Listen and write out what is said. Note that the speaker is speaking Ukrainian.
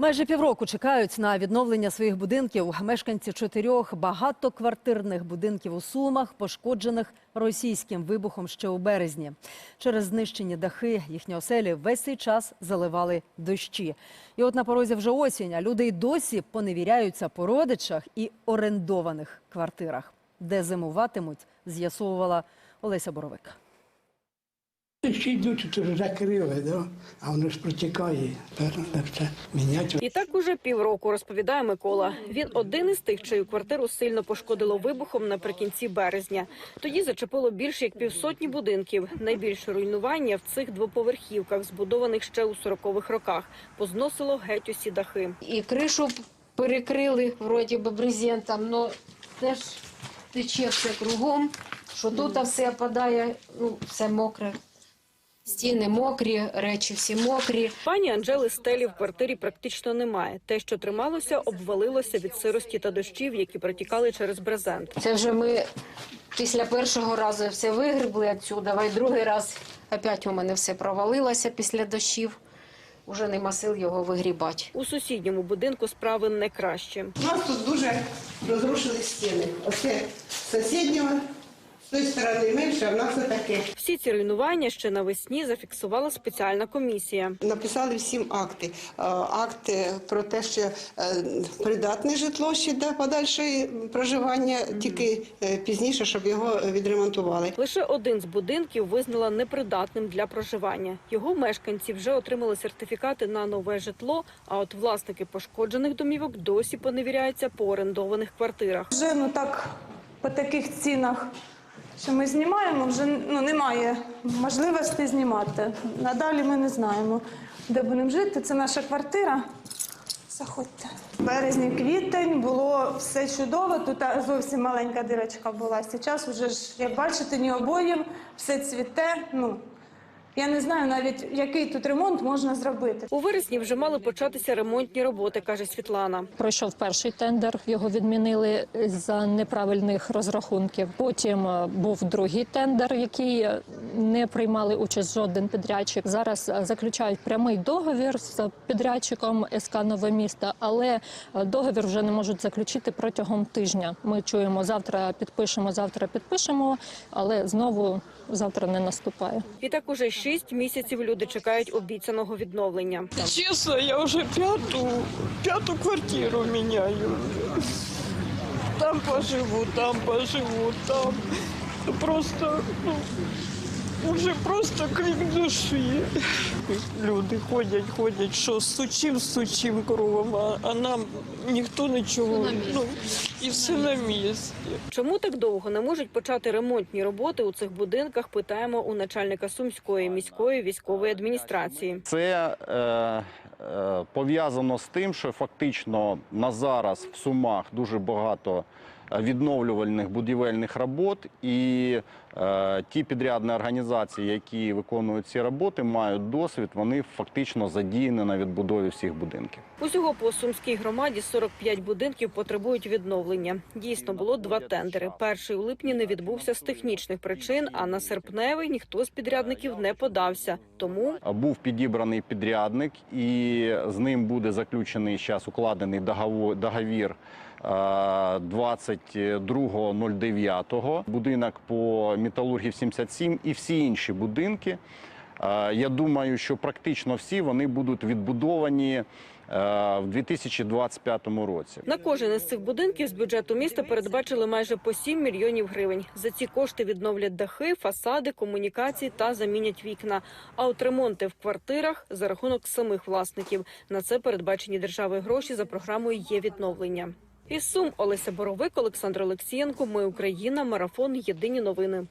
Майже півроку чекають на відновлення своїх будинків мешканці чотирьох багатоквартирних будинків у Сумах, пошкоджених російським вибухом ще у березні. Через знищені дахи їхні оселі весь цей час заливали дощі. І от на порозі вже осінь, а люди й досі поневіряються по родичах і орендованих квартирах. Де зимуватимуть, з'ясовувала Олеся Боровик. Ще йдуть, тут вже закрили, да? а воно ж протікає. Все міняти. І так уже півроку розповідає Микола. Він один із тих, чию квартиру сильно пошкодило вибухом наприкінці березня. Тоді зачепило більше як півсотні будинків. Найбільше руйнування в цих двоповерхівках, збудованих ще у 40-х роках. Позносило геть усі дахи. І кришу перекрили вроді би брезентом, але теж тече все кругом, що тут все падає, ну, все мокре. Стіни мокрі, речі всі мокрі. Пані Анжели стелі в квартирі практично немає. Те, що трималося, обвалилося від сирості та дощів, які протікали через брезент. Це вже ми після першого разу все вигребли відсюди, а й другий раз опять у мене все провалилося після дощів. Уже нема сил його вигрібати. У сусідньому будинку справи не краще. У нас тут дуже розрушили стіни. Оце сусіднього, з тої сторони менше, а в нас отаке. Всі ці руйнування ще навесні зафіксувала спеціальна комісія. Написали всім акти. Е, Акти про те, що е, придатне житло ще для подальшої проживання, тільки е, пізніше, щоб його відремонтували. Лише один з будинків визнала непридатним для проживання. Його мешканці вже отримали сертифікати на нове житло. А от власники пошкоджених домівок досі поневіряються по орендованих квартирах. Вже ну так по таких цінах, що ми знімаємо, вже ну немає можливості знімати. Надалі ми не знаємо, де будемо жити. Це наша квартира. Заходьте. Березні квітень було все чудово. Тут зовсім маленька дирочка була. Зараз вже ж, як бачите, ні обоїв, все цвіте. Ну я не знаю навіть, який тут ремонт можна зробити. У вересні вже мали початися ремонтні роботи, каже Світлана. Пройшов перший тендер, його відмінили за неправильних розрахунків. Потім е, був другий тендер, який е, не приймали участь жоден підрядчик. Зараз е, заключають прямий договір з підрядчиком СК Нове місто, але е, договір вже не можуть заключити протягом тижня. Ми чуємо завтра підпишемо, завтра підпишемо, але знову завтра не наступає. І так уже шість місяців люди чекають обіцяного відновлення. Честно, я уже пятую, пятую квартиру меняю. Там поживу, там поживу, там. Просто, ну, уже просто крик душі. Люди ходять, ходять, що сучим, сучим кровом, а, а нам ніхто нічого. Ну, і все на місці. Чому так довго не можуть почати ремонтні роботи у цих будинках? Питаємо у начальника сумської міської військової адміністрації. Це е, е, пов'язано з тим, що фактично на зараз в Сумах дуже багато е, відновлювальних будівельних робот, і е, ті підрядні організації, які виконують ці роботи, мають досвід. Вони фактично задіяні на відбудові всіх будинків. Усього по сумській громаді 45 будинків потребують відновлення. Дійсно було два тендери. Перший у липні не відбувся з технічних причин, а на серпневий ніхто з підрядників не подався. Тому Був підібраний підрядник, і з ним буде заключений зараз укладений договір е, 22.09. Будинок по металургів 77 і всі інші будинки. Е, Я думаю, що практично всі вони будуть відбудовані е, в 2025 році. на кожен із цих будинків з бюджету міста передбачили майже по 7 мільйонів гривень. За ці кошти відновлять дахи, фасади, комунікації та замінять вікна. А от ремонти в квартирах за рахунок самих власників. На це передбачені державою гроші за програмою є відновлення. Із Сум Олеся Боровик, Олександр Олексієнко. Ми Україна. Марафон. Єдині новини.